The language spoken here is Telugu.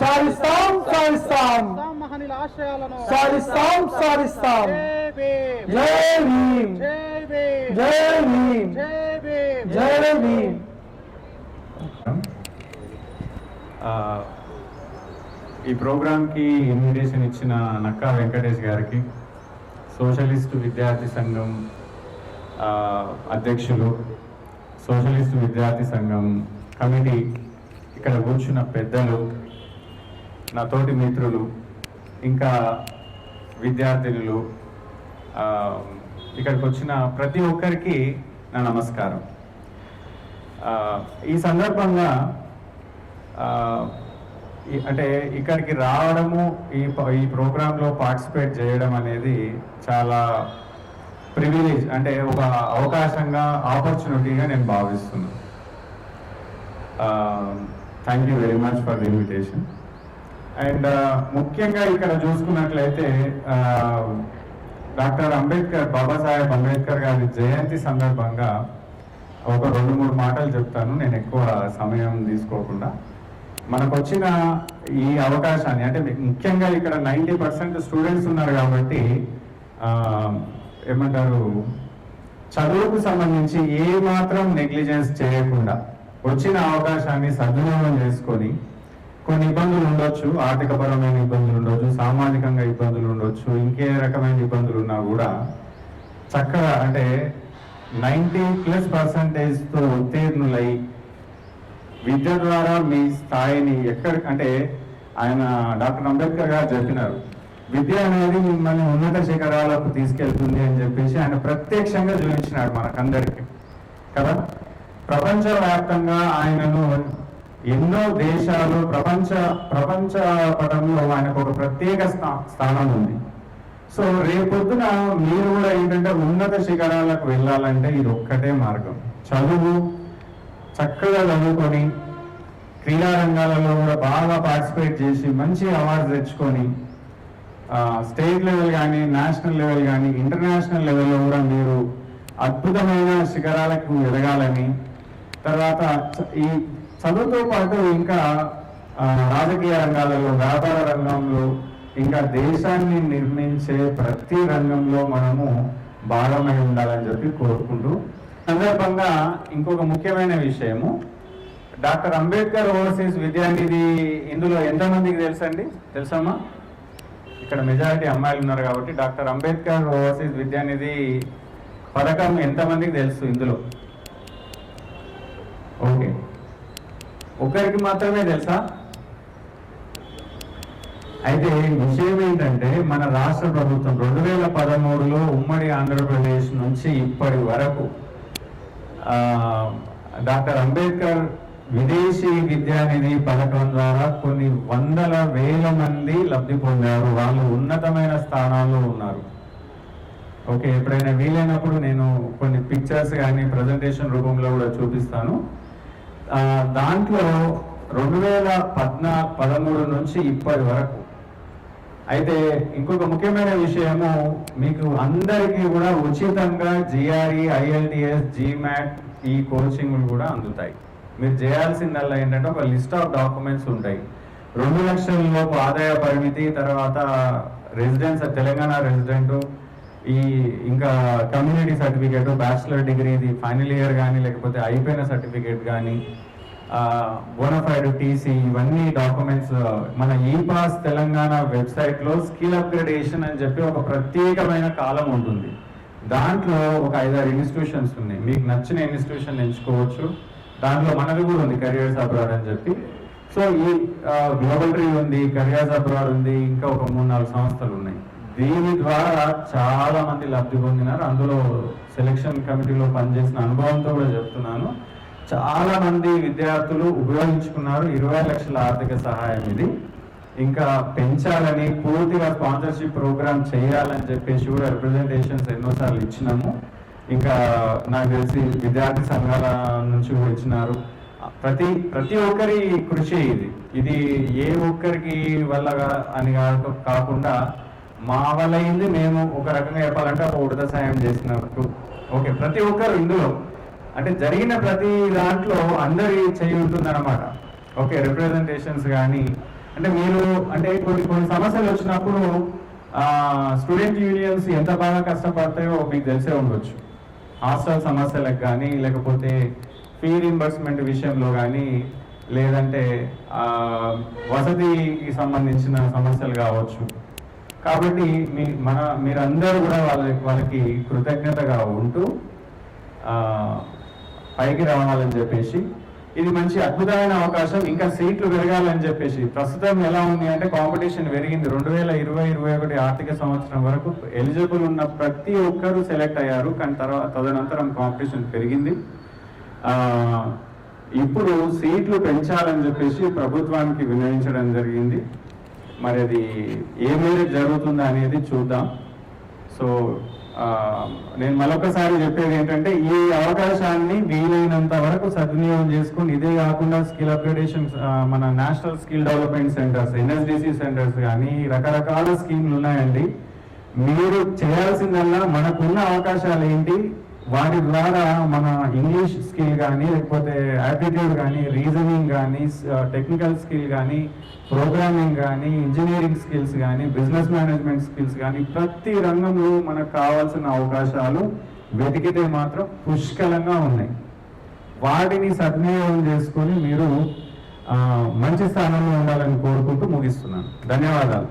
సాధిస్తాం సాధిస్తాం సాధిస్తాం సాధిస్తాం జై భీమ్. జై భీమ్. జై భీమ్. ఈ ప్రోగ్రాంకి ఇన్విటేషన్ ఇచ్చిన నక్కా వెంకటేష్ గారికి సోషలిస్ట్ విద్యార్థి సంఘం ఆ, అధ్యక్షులు సోషలిస్ట్ విద్యార్థి సంఘం కమిటీ ఇక్కడ కూర్చున్న పెద్దలు నా తోటి మిత్రులు ఇంకా విద్యార్థినులు ఇక్కడికి వచ్చిన ప్రతి ఒక్కరికి నా నమస్కారం. ఈ సందర్భంగా ఈ- అంటే ఇక్కడికి రావడము ఈ ఈ ప్రోగ్రాంలో పార్టిసిపేట్ చేయడం అనేది చాలా ప్రివిలేజ్ అంటే ఒక అవకాశంగా ఆపర్చునిటీగా నేను భావిస్తున్నాను thank you very much for the invitation and ముఖ్యంగా ఇక్కడ చూసుకున్నట్లయితే డాక్టర్ అంబేద్కర్ బాబాసాహెబ్ అంబేద్కర్ గారి జయంతి సందర్భంగా ఒక రెండు మూడు మాటలు చెప్తాను. నేను ఎక్కువ సమయం తీసుకోకుండా. మనకు వచ్చిన ఈ అవకాశాన్ని అంటే ముఖ్యంగా ఇక్కడ నైంటీ పర్సెంట్ స్టూడెంట్స్ ఉన్నారు కాబట్టి ఏమంటారు చదువుకు సంబంధించి ఏ మాత్రం నెగ్లిజెన్స్ చేయకుండా వచ్చిన అవకాశాన్ని సద్వినియోగం చేసుకొని కొన్ని ఇబ్బందులు ఉండొచ్చు ఆర్థికపరమైన ఇబ్బందులు ఉండొచ్చు సామాజికంగా ఇబ్బందులు ఉండొచ్చు ఇంకే రకమైన ఇబ్బందులు ఉన్నా కూడా చక్కగా అంటే నైంటీ ప్లస్ పర్సంటేజ్తో ఉత్తీర్ణులై విద్య ద్వారా మీ స్థాయిని ఎక్కడ అంటే ఆయన డాక్టర్ అంబేద్కర్ గారు చెప్పినారు విద్య అనేది మిమ్మల్ని ఉన్నత శిఖరాలకు తీసుకెళ్తుంది అని చెప్పేసి ఆయన ప్రత్యక్షంగా చూపించినాడు మనకందరికీ. కదా? ప్రపంచవ్యాప్తంగా ఆయనను ఎన్నో దేశాలు ప్రపంచ ప్రపంచ పటంలో ఆయనకు ఒక ప్రత్యేక స్థా- స్థానం ఉంది. సో రేపొద్దున మీరు కూడా ఏంటంటే ఉన్నత శిఖరాలకు వెళ్ళాలంటే ఇది ఒక్కటే మార్గం. చదువు చక్కగా చదువుకొని క్రీడా రంగాలలో కూడా బాగా పార్టిసిపేట్ చేసి మంచి అవార్డ్స్ తెచ్చుకొని స్టేట్ లెవెల్ కానీ నేషనల్ లెవెల్ కానీ ఇంటర్నేషనల్ లెవెల్లో కూడా మీరు అద్భుతమైన శిఖరాలకు ఎదగాలని తర్వాత ఈ చదువుతో పాటు ఇంకా రాజకీయ రంగాలలో వ్యాపార రంగంలో ఇంకా దేశాన్ని నిర్మించే ప్రతి రంగంలో మనము భాగమై ఉండాలని చెప్పి కోరుకుంటూ సందర్భంగా ఇంకొక ముఖ్యమైన విషయము. డాక్టర్ అంబేద్కర్ ఓవర్సీస్ విద్యానిధి ఇందులో ఎంతమందికి తెలుసండి? తెలుసమ్మా ఇక్కడ మెజారిటీ అమ్మాయిలు ఉన్నారు కాబట్టి డాక్టర్ అంబేద్కర్ ఓవర్సీస్ విద్యానిధి పథకం ఎంతమందికి తెలుసు ఇందులో? ఓకే. ఒకరికి మాత్రమే తెలుసా? అయితే విషయం ఏంటంటే మన రాష్ట్ర ప్రభుత్వం రెండు వేల పదమూడులో ఉమ్మడి ఆంధ్రప్రదేశ్ నుంచి ఇప్పటి వరకు డాక్టర్ అంబేద్కర్ విదేశీ విద్యానిధి పథకం ద్వారా కొన్ని వందల వేల మంది లబ్ధి పొందారు. వాళ్ళు ఉన్నతమైన స్థానాల్లో ఉన్నారు. ఓకే ఎప్పుడైనా వీలైనప్పుడు నేను కొన్ని పిక్చర్స్ కానీ ప్రజెంటేషన్ రూపంలో కూడా చూపిస్తాను. దాంట్లో రెండు వేల పద్నా పదమూడు నుంచి ఇప్పటి వరకు. అయితే ఇంకొక ముఖ్యమైన విషయము మీకు అందరికీ కూడా ఉచితంగా జిఆర్ఈ ఐఎల్టిఎస్ జిమాట్ ఈ కోచింగ్లు కూడా అందుతాయి. మీరు చేయాల్సిందల్లా ఏంటంటే ఒక లిస్ట్ ఆఫ్ డాక్యుమెంట్స్ ఉంటాయి. రెండు లక్షల లోపు ఆదాయ పరిమితి తర్వాత రెసిడెన్స్ తెలంగాణ రెసిడెంట్ ఈ ఇంకా కమ్యూనిటీ సర్టిఫికేట్ బ్యాచిలర్ డిగ్రీది ఫైనల్ ఇయర్ కానీ లేకపోతే అయిపోయిన సర్టిఫికేట్ కానీ బోనఫైడ్ టీసీ ఇవన్నీ డాక్యుమెంట్స్ మన ఈ పాస్ తెలంగాణ వెబ్సైట్లో స్కిల్ అప్గ్రేడేషన్ అని చెప్పి ఒక ప్రత్యేకమైన కాలం ఉంటుంది. దాంట్లో ఒక ఐదారు ఇన్స్టిట్యూషన్స్ ఉన్నాయి. మీకు నచ్చిన ఇన్స్టిట్యూషన్ ఎంచుకోవచ్చు. దాంట్లో మనది కూడా ఉంది కెరియర్స్ అబ్రాడ్ అని చెప్పి. సో ఈ గ్లోబల్ ట్రీ ఉంది కెరియర్స్ అబ్రాడ్ ఉంది ఇంకా ఒక మూడు నాలుగు సంస్థలు ఉన్నాయి. దీని ద్వారా చాలా మంది లబ్ధి పొందినారు. అందులో సెలక్షన్ కమిటీలో పనిచేసిన అనుభవంతో కూడా చెప్తున్నాను. చాలా మంది విద్యార్థులు ఉపయోగించుకున్నారు. ఇరవై లక్షల ఆర్థిక సహాయం ఇది. ఇంకా పెంచాలని పూర్తిగా స్పాన్సర్షిప్ ప్రోగ్రామ్ చేయాలని చెప్పేసి కూడా రిప్రజెంటేషన్స్ ఎన్నోసార్లు ఇచ్చినాము. ఇంకా నాకు తెలిసి విద్యార్థి సంఘాల నుంచి కూడా ఇచ్చినారు. ప్రతి ప్రతి ఒక్కరి కృషి ఇది. ఇది ఏ ఒక్కరికి వల్ల అని కాకుండా మా వల్ల అయింది మేము ఒక రకంగా చెప్పాలంటే ఒక ఉడత సాయం చేసినట్టు. ఓకే ప్రతి ఒక్కరు ఇందులో. అంటే జరిగిన ప్రతి దాంట్లో అందరి చేయి ఉంటుందన్నమాట. ఓకే రిప్రజెంటేషన్స్ కానీ అంటే మీరు అంటే కొన్ని కొన్ని సమస్యలు వచ్చినప్పుడు స్టూడెంట్ యూనియన్స్ ఎంత బాగా కష్టపడతాయో మీకు తెలిసే ఉండొచ్చు. హాస్టల్ సమస్యలకు కానీ లేకపోతే ఫీ రింబర్స్మెంట్ విషయంలో కానీ లేదంటే వసతికి సంబంధించిన సమస్యలు కావచ్చు. కాబట్టి మీ మన మీరందరూ కూడా వాళ్ళ వాళ్ళకి కృతజ్ఞతగా ఉంటూ పైకి రావాలని చెప్పేసి ఇది మంచి అద్భుతమైన అవకాశం. ఇంకా సీట్లు పెరగాలని చెప్పేసి ప్రస్తుతం ఎలా ఉంది అంటే కాంపిటీషన్ పెరిగింది. రెండు వేల ఇరవై ఇరవై ఒకటి ఆర్థిక సంవత్సరం వరకు ఎలిజిబుల్ ఉన్న ప్రతి ఒక్కరూ సెలెక్ట్ అయ్యారు. కానీ తర్వాత తదనంతరం కాంపిటీషన్ పెరిగింది. ఇప్పుడు సీట్లు పెంచాలని చెప్పేసి ప్రభుత్వానికి వినయించడం జరిగింది. మరి అది ఏ మేరకు జరుగుతుందా అనేది చూద్దాం. సో నేను మరొకసారి చెప్పేది ఏంటంటే ఈ అవకాశాన్ని వీలైనంత వరకు సద్వినియోగం చేసుకొని ఇదే కాకుండా స్కిల్ అప్గ్రేడేషన్ మన national skill development centres NSDC centres కానీ రకరకాల స్కీమ్లు ఉన్నాయండి. మీరు చేయాల్సిందల్లా మనకున్న అవకాశాలు ఏంటి? వాటి ద్వారా మన ఇంగ్లీష్ స్కిల్ కానీ లేకపోతే యాప్టిట్యూడ్ కానీ రీజనింగ్ కానీ టెక్నికల్ స్కిల్ కానీ ప్రోగ్రామింగ్ కానీ ఇంజనీరింగ్ స్కిల్స్ కానీ బిజినెస్ మేనేజ్మెంట్ స్కిల్స్ కానీ ప్రతి రంగంలో మనకు కావాల్సిన అవకాశాలు వెతికితే మాత్రం పుష్కలంగా ఉన్నాయి. వాటిని సద్వినియోగం చేసుకొని మీరు మంచి స్థానంలో ఉండాలని కోరుకుంటూ ముగిస్తున్నాను. ధన్యవాదాలు.